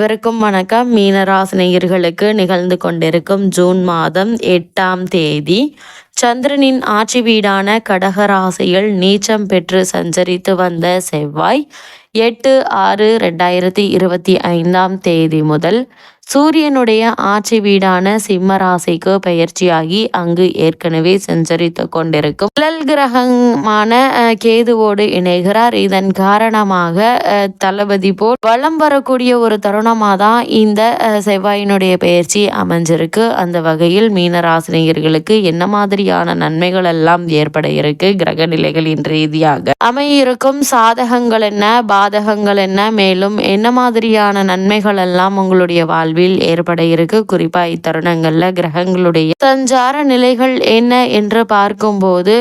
இவருக்கும் வணக்கம். மீனராசினியர்களுக்கு நிகழ்ந்து கொண்டிருக்கும் ஜூன் மாதம் எட்டாம் தேதி. சந்திரனின் ஆட்சி வீடான கடகராசியில் நீச்சம் பெற்று சஞ்சரித்து வந்த செவ்வாய் எட்டு ஆறு ரெண்டாயிரத்தி இருபத்தி ஐந்தாம் தேதி முதல் சூரியனுடைய ஆட்சி வீடான சிம்ம ராசிக்கு பயிற்சியாகி அங்கு ஏற்கனவே சஞ்சரித்து கொண்டிருக்கும் நிழல் கிரகமான கேதுவோடு இணைகிறார். இதன் காரணமாக தளபதி போல் வளம் வரக்கூடிய ஒரு தருணமாக தான் இந்த செவ்வாயினுடைய பயிற்சி அமைஞ்சிருக்கு. அந்த வகையில் மீனராசினியர்களுக்கு என்ன மாதிரி மாதிரியான நன்மைகள் எல்லாம் ஏற்பட இருக்கு கிரக நிலைகளின் ரீதியாக. அமையிருக்கும் சாதகங்கள் என்ன பாதகங்கள் என்ன மேலும் என்ன மாதிரியான நன்மைகள் எல்லாம் உங்களுடைய வாழ்வில் ஏற்பட இருக்கு? குறிப்பா இத்தருணங்கள்ல கிரகங்களுடைய சஞ்சார நிலைகள் என்ன என்று பார்க்கும்போது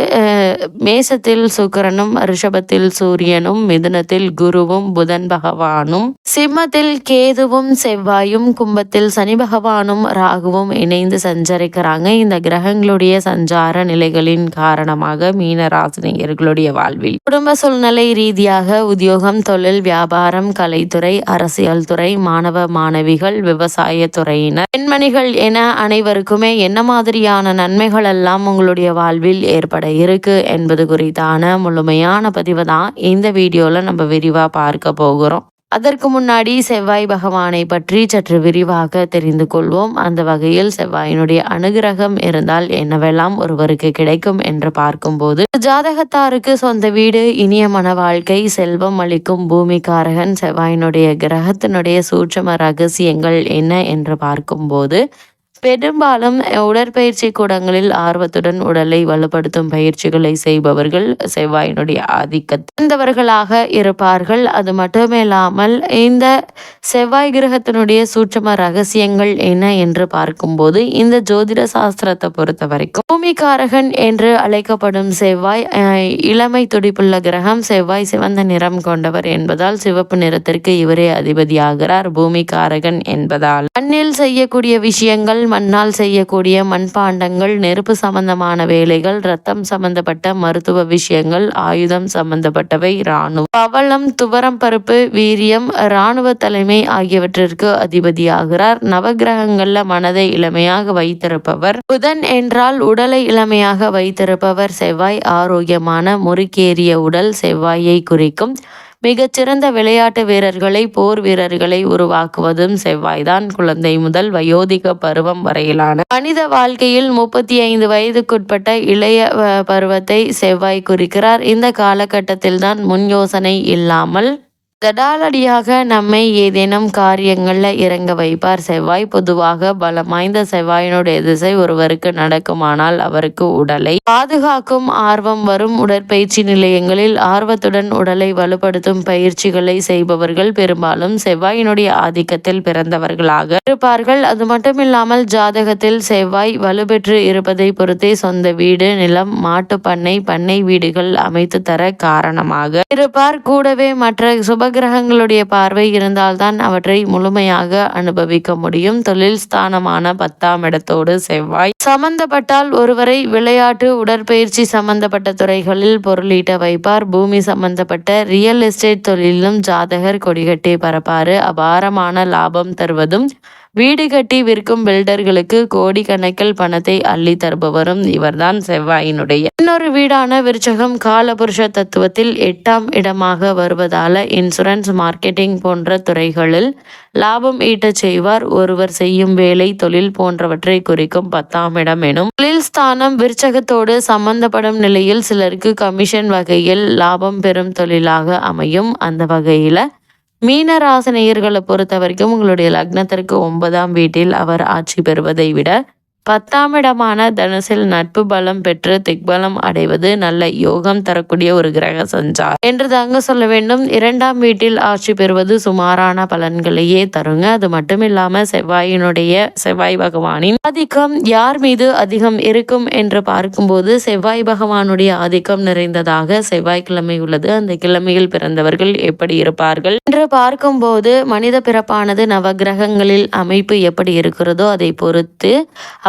மேசத்தில் சுக்கரனும் ரிஷபத்தில் சூரியனும் மிதுனத்தில் குருவும் புதன் பகவானும் சிம்மத்தில் கேதுவும் செவ்வாயும் கும்பத்தில் சனி பகவானும் ராகுவும் இணைந்து சஞ்சரிக்கிறாங்க. இந்த கிரகங்களுடைய சஞ்சார நிலைகளின் காரணமாக மீன ராசினியர்களுடைய வாழ்வில். குடும்ப சூழ்நிலை ரீதியாக உத்தியோகம் தொழில் வியாபாரம் கலைத்துறை அரசியல் துறை மாணவ மாணவிகள் விவசாய துறையினர் பெண்மணிகள் என அனைவருக்குமே என்ன மாதிரியான நன்மைகள் எல்லாம் உங்களுடைய வாழ்வில் ஏற்பட இருக்கு என்பது குறித்தான முழுமையான பதிவு தான் இந்த வீடியோல நம்ம விரிவா பார்க்க போகிறோம். அதற்கு முன்னாடி செவ்வாய் பகவானை பற்றி சற்று விரிவாக தெரிந்து கொள்வோம். அந்த வகையில் செவ்வாயினுடைய அனுகிரகம் இருந்தால் என்னவெல்லாம் ஒருவருக்கு கிடைக்கும் என்று பார்க்கும்போது ஜாதகத்தாருக்கு சொந்த வீடு இனிய மன வாழ்க்கை செல்வம் அளிக்கும் பூமிக்காரகன் செவ்வாயினுடைய கிரகத்தினுடைய சூட்சம ரகசியங்கள் என்ன என்று பார்க்கும்போது பெரும்பாலும் உடற்பயிற்சி கூடங்களில் ஆர்வத்துடன் உடலை வலுப்படுத்தும் பயிற்சிகளை செய்பவர்கள் செவ்வாயினுடைய ஆதிக்கத்தவர்களாக இருப்பார்கள். அது மட்டுமில்லாமல் இந்த செவ்வாய் கிரகத்தினுடைய சூட்சம ரகசியங்கள் என்ன என்று பார்க்கும்போது இந்த ஜோதிட சாஸ்திரத்தை பொறுத்த வரைக்கும் பூமிக்காரகன் என்று அழைக்கப்படும் செவ்வாய் இளமை துடிப்புள்ள கிரகம் செவ்வாய் சிவந்த நிறம் கொண்டவர் என்பதால் சிவப்பு நிறத்திற்கு இவரே அதிபதியாகிறார். பூமிக்காரகன் என்பதால். மண்ணில் செய்யக்கூடிய விஷயங்கள் மண்ணால் செய்யக்கூடிய மண்பாண்டங்கள் நெருப்பு சம்பந்தமான வேலைகள் ரத்தம் சம்பந்தப்பட்ட மருத்துவ விஷயங்கள் ஆயுதம் சம்பந்தப்பட்டவை இராணுவம். பவளம் துவரம் பருப்பு வீரியம் இராணுவ தலைமை ஆகியவற்றிற்கு அதிபதியாகிறார். நவகிரகங்கள்ல மனதை இளமையாக வைத்திருப்பவர். புதன் என்றால் உடலை இளமையாக வைத்திருப்பவர். செவ்வாய் ஆரோக்கியமான முறுக்கேறிய உடல் செவ்வாயை குறிக்கும். மிகச்சிறந்த விளையாட்டு வீரர்களை போர் வீரர்களை உருவாக்குவதும் செவ்வாய்தான். குழந்தை முதல் வயோதிக பருவம் வரையிலான மனித வாழ்க்கையில் முப்பத்தி ஐந்து வயதுக்குட்பட்ட இளைய பருவத்தை செவ்வாய் குறிக்கிறார். இந்த காலகட்டத்தில்தான் முன் யோசனை இல்லாமல் தடாலடியாக நம்மை ஏதேனும் காரியங்களில் இறங்க வைப்பார். செவ்வாய் பொதுவாக பலம் வாய்ந்த செவ்வாயினுடைய திசை ஒருவருக்கு நடக்குமானால் அவருக்கு உடலை பாதுகாக்கும் ஆர்வம் வரும். உடற்பயிற்சி நிலையங்களில் ஆர்வத்துடன் உடலை வலுப்படுத்தும் பயிற்சிகளை செய்பவர்கள் பெரும்பாலும் செவ்வாயினுடைய ஆதிக்கத்தில் பிறந்தவர்களாக இருப்பார்கள். அது மட்டுமில்லாமல் ஜாதகத்தில் செவ்வாய் வலுப்பெற்று இருப்பதை பொறுத்தே சொந்த வீடு நிலம் மாட்டு பண்ணை பண்ணை வீடுகள் அமைத்து தர காரணமாக இருப்பார். கூடவே மற்ற சுப நவகிரகங்களுடைய பார்வை இருந்தால்தான் அவற்றை முழுமையாக அனுபவிக்க முடியும். தொழில் ஸ்தானமான பத்தாம் இடத்தோடு செவ்வாய். சம்பந்தப்பட்டால் ஒருவரை விளையாட்டு உடற்பயிற்சி சம்பந்தப்பட்ட துறைகளில் பொருளீட்ட வைப்பார். பூமி சம்பந்தப்பட்ட ரியல் எஸ்டேட் தொழிலும் ஜாதகர் கொடிகட்டி பரப்பாரு அபாரமான லாபம் தருவதும் வீடு கட்டி விற்கும் பில்டர்களுக்கு கோடிக்கணக்கில் பணத்தை அள்ளி தருபவரும் இவர்தான் செவ்வாயினுடைய. இன்னொரு வீடான விருச்சகம் காலபுருஷ தத்துவத்தில் எட்டாம் இடமாக வருவதால இன்சூரன்ஸ் மார்க்கெட்டிங் போன்ற துறைகளில் லாபம் ஈட்டச் செய்வார். ஒருவர் செய்யும் வேலை தொழில் போன்றவற்றை குறிக்கும் பத்தாம் இடம் எனும். தொழில் ஸ்தானம் விருச்சகத்தோடு சம்பந்தப்படும் நிலையில் சிலருக்கு கமிஷன் வகையில் லாபம் பெறும் தொழிலாக அமையும். அந்த வகையில மீனராசனையர்களை பொறுத்த வரைக்கும் உங்களுடைய லக்னத்திற்கு ஒன்பதாம் வீட்டில் அவர் ஆட்சி பெறுவதை விட பத்தாம் இடமான தனுசில் நட்பு பலம் பெற்று திக்பலம் அடைவது நல்ல யோகம் தரக்கூடிய ஒரு கிரக சஞ்சார் என்று தாங்க சொல்ல வேண்டும். இரண்டாம் வீட்டில் ஆட்சி பெறுவது சுமாரான பலன்களையே தருங்க. அது மட்டும் இல்லாம செவ்வாயினுடைய செவ்வாய் பகவானின் ஆதிக்கம் யார் மீது அதிகம் இருக்கும் என்று பார்க்கும்போது செவ்வாய் பகவானுடைய ஆதிக்கம் நிறைந்ததாக செவ்வாய்க்கிழமை உள்ளது. அந்த கிழமையில் பிறந்தவர்கள் எப்படி இருப்பார்கள் என்று பார்க்கும்போது மனித பிறப்பானது நவகிரகங்களில் அமைப்பு எப்படி இருக்கிறதோ அதை பொறுத்து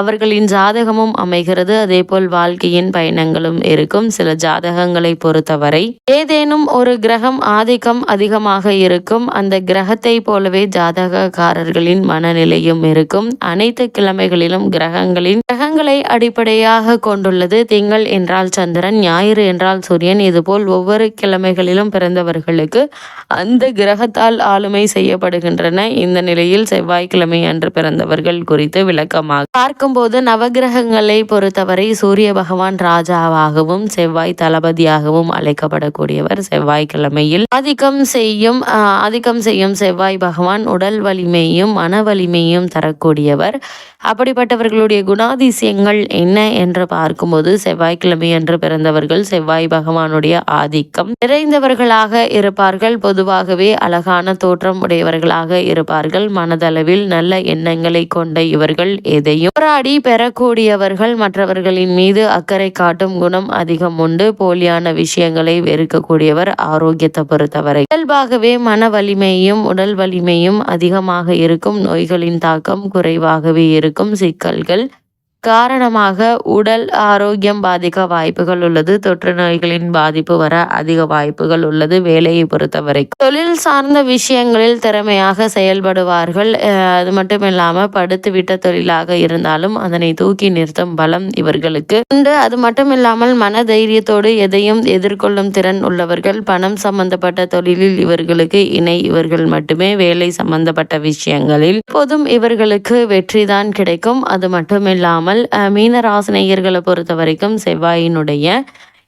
அவர்களின் ஜாதகமும் அமைகிறது. அதேபோல் வாழ்க்கையின் பயணங்களும் இருக்கும். சில ஜாதகங்களை பொறுத்தவரை ஏதேனும் ஒரு கிரகம் ஆதிக்கம் அதிகமாக இருக்கும். அந்த கிரகத்தை போலவே ஜாதகக்காரர்களின் மனநிலையும் இருக்கும். அனைத்து கிழமைகளிலும் கிரகங்களின் கிரகங்களை அடிப்படையாக கொண்டுள்ளது. திங்கள் என்றால் சந்திரன் ஞாயிறு என்றால் சூரியன். இதுபோல் ஒவ்வொரு கிழமைகளிலும் பிறந்தவர்களுக்கு அந்த கிரகத்தால் ஆளுமை செய்யப்படுகின்றன. இந்த நிலையில் செவ்வாய்க்கிழமை அன்று பிறந்தவர்கள் குறித்து விளக்கமாக பார்க்கும்போது நவகிரகங்களை பொறுத்தவரை சூரிய பகவான் ராஜாவாகவும் செவ்வாய் தளபதியாகவும் அழைக்கப்படக்கூடியவர் செவ்வாய்க்கிழமையில். ஆதிக்கம் செய்யும் ஆதிக்கம் செய்யும் செவ்வாய் பகவான் உடல் வலிமையும் மன வலிமையும் தரக்கூடியவர். அப்படிப்பட்டவர்களுடைய குணாதிசயங்கள் என்ன என்று பார்க்கும்போது செவ்வாய்க்கிழமை என்று பிறந்தவர்கள் செவ்வாய் பகவானுடைய ஆதிக்கம். நிறைந்தவர்களாக இருப்பார்கள் பொதுவாகவே அழகான தோற்றம் உடையவர்களாக இருப்பார்கள் மனதளவில் நல்ல எண்ணங்களை கொண்ட இவர்கள் எதையும் போராடி பெறக்கூடியவர்கள் மற்றவர்களின் மீது அக்கறை காட்டும் குணம் அதிகம் உண்டு. போலியான விஷயங்களை வெறுக்கக்கூடியவர் ஆரோக்கியத்தை பொறுத்தவரை. இயல்பாகவே மன வலிமையும் உடல் வலிமையும் அதிகமாக இருக்கும். நோய்களின் தாக்கம் குறைவாகவே இருக்கும். சிக்கல்கள் காரணமாக உடல் ஆரோக்கியம் பாதிக்க வாய்ப்புகள் உள்ளது. தொற்று நோய்களின் பாதிப்பு வர அதிக வாய்ப்புகள் உள்ளது. வேலையை பொறுத்தவரை தொழில் சார்ந்த விஷயங்களில் திறமையாக செயல்படுவார்கள். அது மட்டும் இல்லாமல் படுத்து விட்ட தொழிலாக இருந்தாலும் அதனை தூக்கி நிறுத்தும் பலம் இவர்களுக்கு உண்டு. அது மட்டும் இல்லாமல் மன தைரியத்தோடு எதையும் எதிர்கொள்ளும் திறன் உள்ளவர்கள் பணம் சம்பந்தப்பட்ட தொழிலில் இவர்களுக்கு இணை. இவர்கள் மட்டுமே வேலை சம்பந்தப்பட்ட விஷயங்களில் எப்போதும் இவர்களுக்கு வெற்றிதான் கிடைக்கும். அது மட்டும் இல்லாமல் ஆனால் மீனராசினியர்களை பொறுத்த வரைக்கும் செவ்வாயினுடைய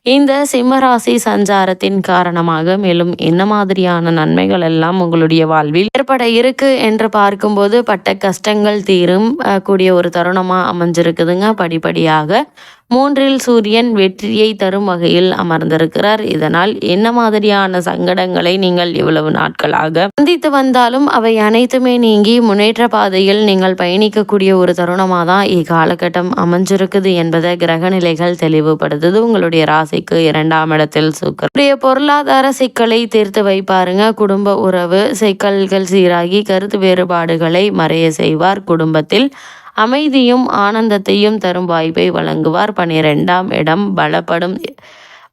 இந்த சிம்மராசி சஞ்சாரத்தின் காரணமாக மேலும் என்ன மாதிரியான நன்மைகள் எல்லாம் உங்களுடைய வாழ்வில் ஏற்பட இருக்கு என்று பார்க்கும்போது பட்ட கஷ்டங்கள் தீரும் கூடிய ஒரு தருணமாக அமைஞ்சிருக்குதுங்க. படிப்படியாக மூன்றில் சூரியன் வெற்றியை தரும் வகையில் அமர்ந்திருக்கிறார். இதனால் என்ன மாதிரியான சங்கடங்களை நீங்கள் இவ்வளவு நாட்களாக சந்தித்து வந்தாலும் அவை அனைத்துமே நீங்கி முன்னேற்ற பாதையில் நீங்கள் பயணிக்கக்கூடிய ஒரு தருணமாக தான் இக்காலகட்டம் அமைஞ்சிருக்குது என்பதை கிரக நிலைகள் தெளிவுபடுத்துது. உங்களுடைய ராசிக்கு இரண்டாம் இடத்தில் சுக்கருடைய பொருளாதார சிக்கலை தீர்த்து வைப்பாருங்க. குடும்ப உறவு சிக்கல்கள் சீராகி கருத்து வேறுபாடுகளை மறைய செய்வார். குடும்பத்தில் அமைதியும் ஆனந்தத்தையும் தரும் வாய்ப்பை வழங்குவார். பனிரெண்டாம் இடம் பலப்படும்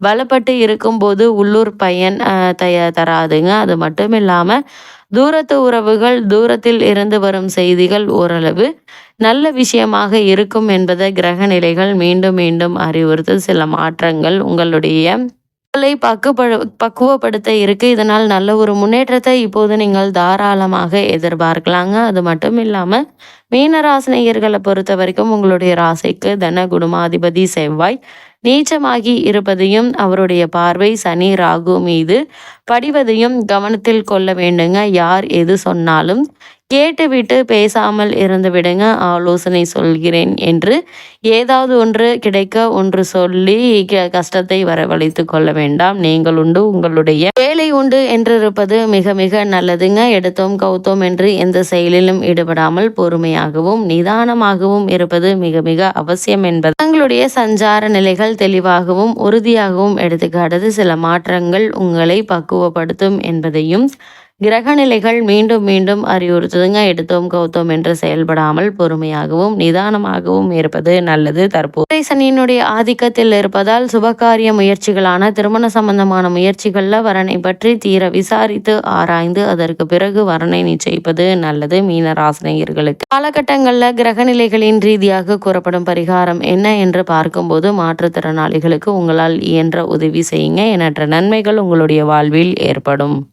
பலப்பட்டு இருக்கும்போது உள்ளூர் பயன் தய தராதுங்க. அது மட்டும் இல்லாமல் தூரத்து உறவுகள் தூரத்தில் இருந்து வரும் செய்திகள் ஓரளவு நல்ல விஷயமாக இருக்கும் என்பதை கிரக நிலைகள் மீண்டும் மீண்டும் அறிவுறுத்த சில மாற்றங்கள் உங்களுடைய பக்குவ பக்குவப்படுத்த இருக்கு. இதனால் நல்ல ஒரு முன்னேற்றத்தை இப்போது நீங்கள் தாராளமாக எதிர்பார்க்கலாங்க. அது மட்டும் இல்லாமல் மீனராசினியர்களை பொறுத்த வரைக்கும் உங்களுடைய ராசிக்கு தன குடுமாதிபதி செவ்வாய் நீச்சமாகி இருப்பதையும் அவருடைய பார்வை சனி ராகு மீது படிவதையும் கவனத்தில் கொள்ள வேண்டுங்க. யார் எது சொன்னாலும் கேட்டுவிட்டு பேசாமல் இருந்து விடுங்க ஆலோசனை சொல்கிறேன் என்று ஏதாவது ஒன்று கிடைக்க ஒன்று சொல்லி கஷ்டத்தை வரவழைத்து கொள்ள வேண்டாம். நீங்கள் உண்டு உங்களுடைய வேலை உண்டு என்றிருப்பது மிக மிக நல்லதுங்க. எடுத்தோம் கௌத்தோம் என்று எந்த செயலிலும் ஈடுபடாமல் பொறுமையாகவும் நிதானமாகவும் இருப்பது மிக மிக அவசியம் என்பது. தங்களுடைய சஞ்சார நிலைகள் தெளிவாகவும் உறுதியாகவும் எடுத்துக்காட்டது. சில மாற்றங்கள் உங்களை பக்குவப்படுத்தும் என்பதையும் கிரகநிலைகள் மீண்டும் மீண்டும் அறிவுறுத்துதுங்க. எடுத்தோம் கௌத்தோம் என்று செயல்படாமல் பொறுமையாகவும் நிதானமாகவும் இருப்பது நல்லது. தற்போது சனியினுடைய ஆதிக்கத்தில் இருப்பதால் சுபகாரிய முயற்சிகளான திருமண சம்பந்தமான முயற்சிகள்ல வரனை பற்றி தீர விசாரித்து ஆராய்ந்து அதற்கு பிறகு வரனை நிச்சயிப்பது நல்லது. மீனராசினியர்களுக்கு காலகட்டங்களில் கிரகநிலைகளின் ரீதியாக கூறப்படும் பரிகாரம் என்ன என்று பார்க்கும்போது மாற்றுத்திறனாளிகளுக்கு உங்களால் இயன்ற உதவி செய்யுங்க. எண்ணற்ற நன்மைகள் உங்களுடைய வாழ்வில் ஏற்படும்.